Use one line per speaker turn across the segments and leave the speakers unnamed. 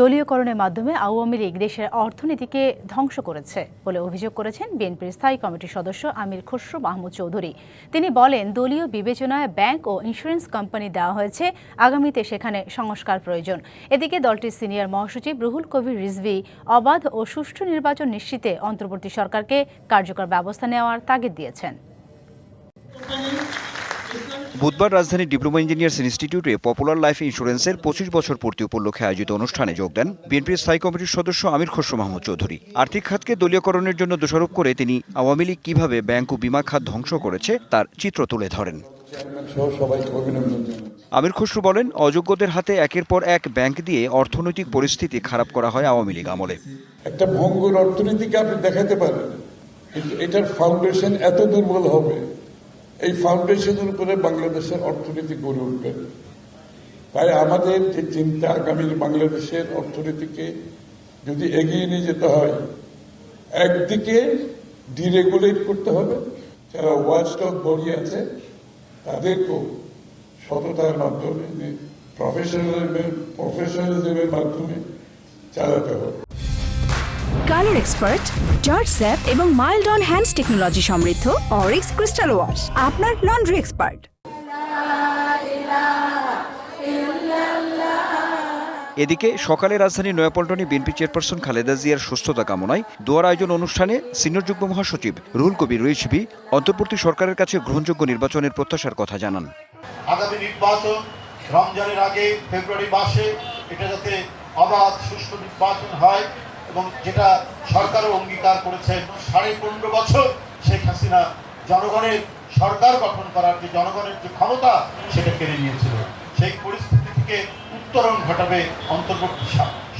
দলীয়করণের মাধ্যমে আওয়ামী লীগ দেশের অর্থনীতিকে ধ্বংস করেছে বলে অভিযোগ করেছেন বিএনপির স্থায়ী কমিটির সদস্য আমির খসরু মাহমুদ চৌধুরী তিনি বলেন দলীয় বিবেচনায় ব্যাংক ও ইন্স্যুরেন্স কোম্পানি দেওয়া হয়েছে আগামীতে সেখানে সংস্কার প্রয়োজন এদিকে দলটির সিনিয়র মহাসচিব রুহুল কবির রিজভি অবাধ ও সুষ্ঠু নির্বাচন নিশ্চিতে অন্তর্বর্তী সরকারকে কার্যকর ব্যবস্থা নেওয়ার তাগিদ দিয়েছেন
বুধবার রাজধানী ডিপ্লোমা ইঞ্জিনিয়ার্স ইনস্টিটিউটে পপুলার লাইফ ইন্স্যুরেন্সের পঁচিশ বছর পূর্তি উপলক্ষে আয়োজিত অনুষ্ঠানে যোগ দেন বিএনপির স্থায়ী কমিটির সদস্য আমির খসরু মাহমুদ চৌধুরী আর্থিক খাতকে দলীয়করণের জন্য দোষারোপ করে তিনি আওয়ামী লীগ কীভাবে ব্যাংক ও বিমা খাত ধ্বংস করেছে তার চিত্র তুলে ধরেন আমির খসরু বলেন অযোগ্যদের হাতে একের পর এক ব্যাংক দিয়ে অর্থনৈতিক পরিস্থিতি খারাপ করা হয় আওয়ামী লীগ আমলে
একটা ভঙ্গুর অর্থনীতিকে আপনি দেখাতে পারেন এটার ফাউন্ডেশন এত দুর্বল হবে এই ফাউন্ডেশনের উপরে বাংলাদেশের অর্থনীতি গড়ে উঠবে তাই আমাদের যে চিন্তা আগামীর বাংলাদেশের অর্থনীতিকে যদি এগিয়ে নিয়ে যেতে হয় একদিকে ডিরেগুলেট করতে হবে যারা ওয়াচডগ বডি আছে তাদেরকেও সততার মাধ্যমে প্রফেশনালিজমের প্রফেশনালিজমের মাধ্যমে চালাতে হবে কালার এক্সপার্ট জর্জ স্যাপ এবং মাইল্ড অন হ্যান্ডস টেকনোলজি সমৃদ্ধ অরিক্স ক্রিস্টাল ওয়াশ
আপনার লন্ড্রি এক্সপার্ট এদিকে সকালে রাজধানী নয়াপল্টনে বিএনপি চেয়ারপারসন খালেদা জিয়ার সুস্থতা কামনায় দোয়ার আয়োজন অনুষ্ঠানে সিনিয়র যুগ্ম মহাসচিব রুহুল কবির রয়েছবি অন্তর্বর্তী সরকারের কাছে গ্রহণযোগ্য নির্বাচনের প্রত্যাশার কথা জানান
আগামী নির্বাচন রমজানের আগে ফেব্রুয়ারি মাসে এটা যাতে অবাধ সুষ্ঠু নির্বাচন হয় এবং যেটা সরকারও অঙ্গীকার করেছে সাড়ে পনেরো বছর শেখ হাসিনা জনগণের সরকার গঠন করার যে জনগণের যে ক্ষমতা সেটা কেড়ে নিয়েছিল সেই পরিস্থিতি থেকে উত্তরণ ঘটাবে অন্তর্বর্তী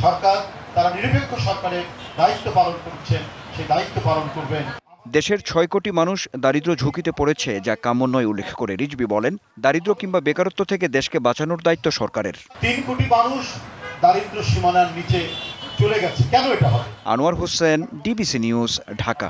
সরকার তারা নিরপেক্ষ সরকারের দায়িত্ব পালন করছেন সেই দায়িত্ব পালন করবেন
দেশের ছয় কোটি মানুষ দারিদ্র ঝুঁকিতে পড়েছে যা কাম্য নয় উল্লেখ করে রিজবি বলেন দারিদ্র কিংবা বেকারত্ব থেকে দেশকে বাঁচানোর দায়িত্ব সরকারের
তিন কোটি মানুষ দারিদ্র সীমানার নিচে চলে গেছে কেন এটা হবে
আনোয়ার হোসেন ডিবিসি নিউজ ঢাকা